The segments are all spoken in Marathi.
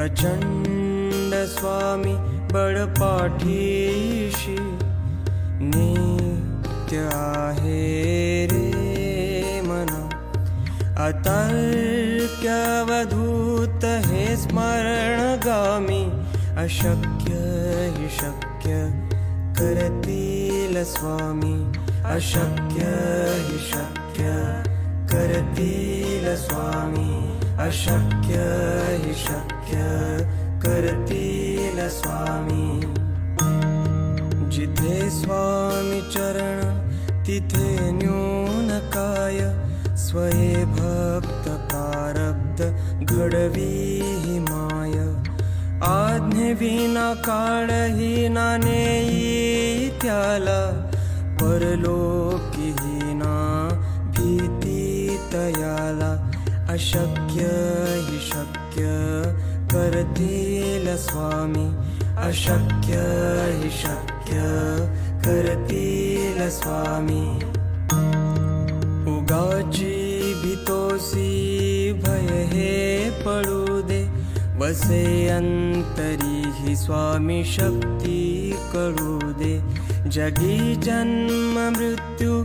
प्रचंड स्वामी बळपाठीशी नित्य आहे रे मना. अतर्क्यवधूत हे स्मरणगामी अशक्य हि शक्य करतील स्वामी. अशक्य हि शक्य करतील स्वामी. अशक्य हि शक्य करतील स्वामी. जिथे स्वामी चरण तिथे न्यून काय. स्वये भक्त प्रारब्ध घडवी हि माय. आज्ञेविना काळही नानेई त्याला. परलोकीहीना भीती तयाला अशक्य हि शक्य करतील स्वामी. अशक्य हि शक्य करतील स्वामी. उगाची भीतोसी भय हे पडू दे. वसे अंतरी ही स्वामी शक्ती करू दे. जगी जन्म मृत्यू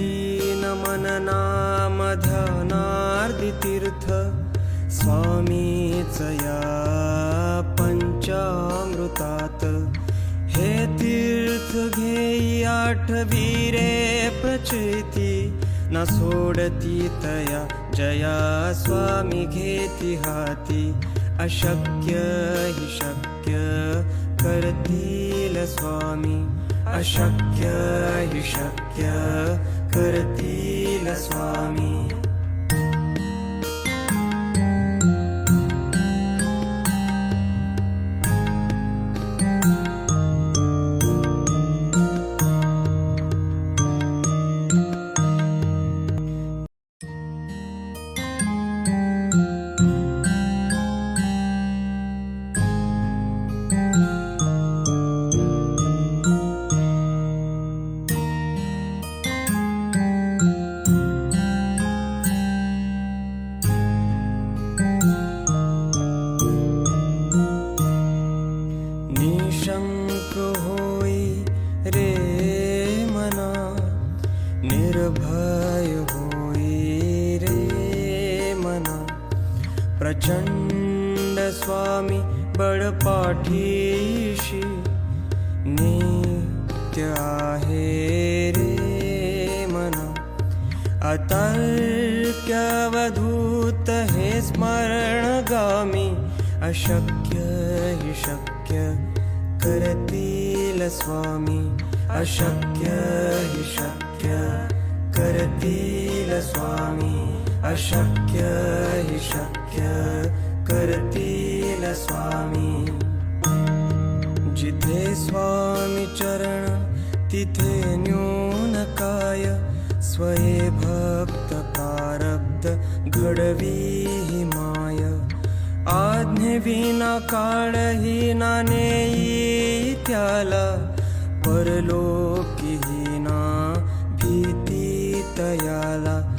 नमन नाम ध्यानार्दी तीर्थ स्वामीच या पंचामृतात. हे तीर्थ घेई आठवीरे प्रचिती न सोडती तया जया स्वामी घेती हाती. अशक्य हि शक्य करतील स्वामी अशक्य हि शक्य करतील स्वामी. प्रचंड स्वामी बळपाठीशी नित्य आहे रे मना. अतर्क्यवधूत हे स्मरणगामी अशक्य हि शक्य करतील स्वामी. अशक्य हि शक्य करतील स्वामी. अशक्य हि शक्य करतील स्वामी. जिथे स्वामी चरण तिथे न्यून काय. स्वये भक्त प्रारब्ध घडवी हि माय. आज्ञेविना काळही नानेई त्याला. परलोकीहीना भीती तयाला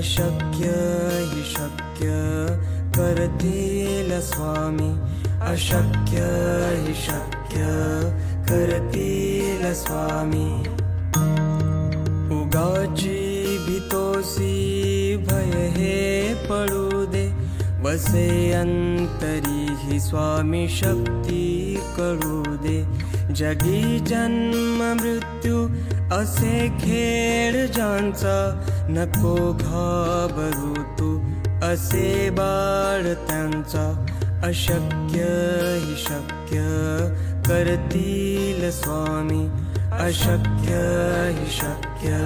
अशक्य हि शक्य करतील स्वामी. अशक्य हि शक्य करतील स्वामी. उगाची भीतोसी भय हे पडू दे. वसे अंतरी ही स्वामी शक्ती कळू दे. जगी जन्म मृत्यू असे खेळ ज्यांचा नको घाबरू तू असे बाळ त्यांचा अशक्य हि शक्य करतील स्वामी अशक्य हि शक्य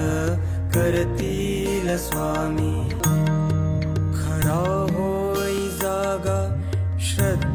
करतील स्वामी. खरा होई जागा श्रद्धा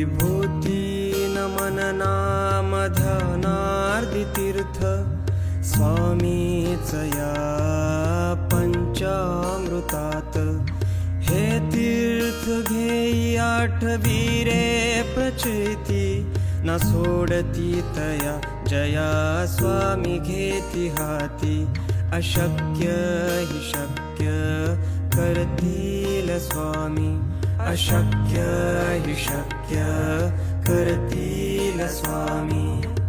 विभूती नमन नाम तीर्थ स्वामीच या पंचामृतात। हे तीर्थ घेई आठवी रे प्रचिती न सोडती तया जया स्वामी घेती हाती। अशक्य हि शक्य करतील स्वामी। अशक्य हि शक्य करतील स्वामी.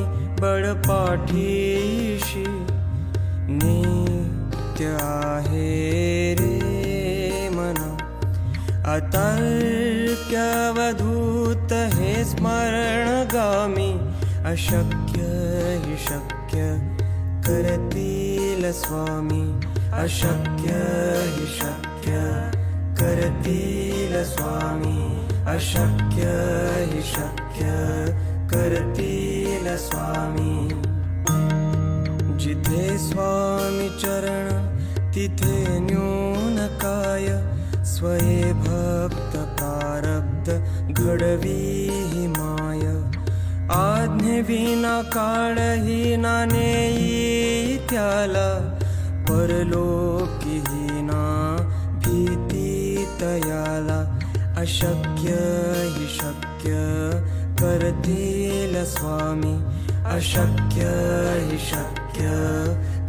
स्वामी बळपाठीशी नित्य आहे रे मना. अतर्क्यवधूत हे स्मरणगामी अशक्य हि शक्य करतील स्वामी. अशक्य हि शक्य करतील स्वामी. अशक्य हि शक्य करतील स्वामी. जिथे स्वामी चरण तिथे न्यून काय. स्वये भक्त प्रारब्ध घडवी हि माय. आज्ञेविना काळही नानेई त्याला. परलोकीहीना भीती तयाला अशक्य हि शक्य. करतील स्वामी. अशक्य हि शक्य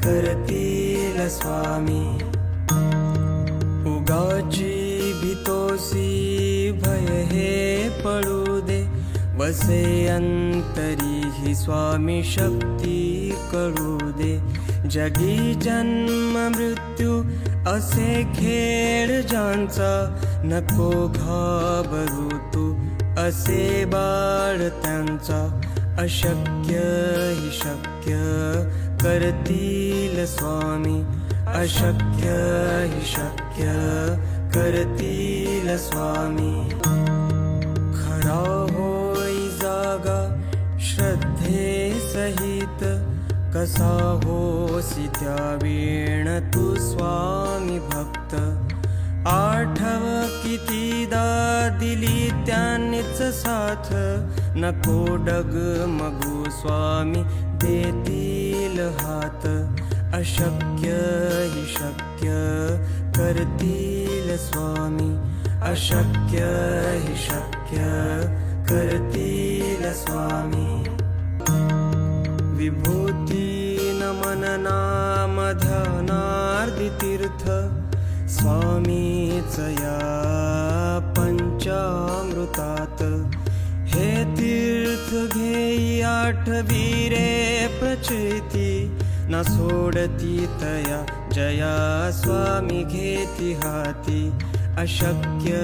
करतील स्वामी. उगाची भीतोसी भय हे पडू दे. वसे अंतरी ही स्वामी शक्ती कळू दे. जगी जन्म मृत्यू असे खेळ ज्यांचा नको घाबरू तू. असे बाळ त्यांचा अशक्य हि शक्य करतील स्वामी. अशक्य हि शक्य करतील स्वामी. खरा होई जागा श्रद्धे सहित कसा होसी त्या वेण तू स्वामी भक्त. आठव कितीदा दिली त्यांनीच साथ. नको डग मगू स्वामी देतील हात. अशक्य हि शक्य करतील स्वामी. अशक्य हि शक्य करतील स्वामी. विभूती नमन नाम ध्यानार्दी तीर्थ स्वामीच या पंचामृतात. हे तीर्थ घेई आठवी रे प्रचिती न सोडती तया जया स्वामी घेती हाती. अशक्य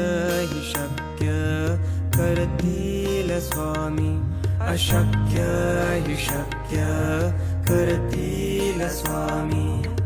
हि शक्य करतील स्वामी अशक्य हि शक्य करतील स्वामी.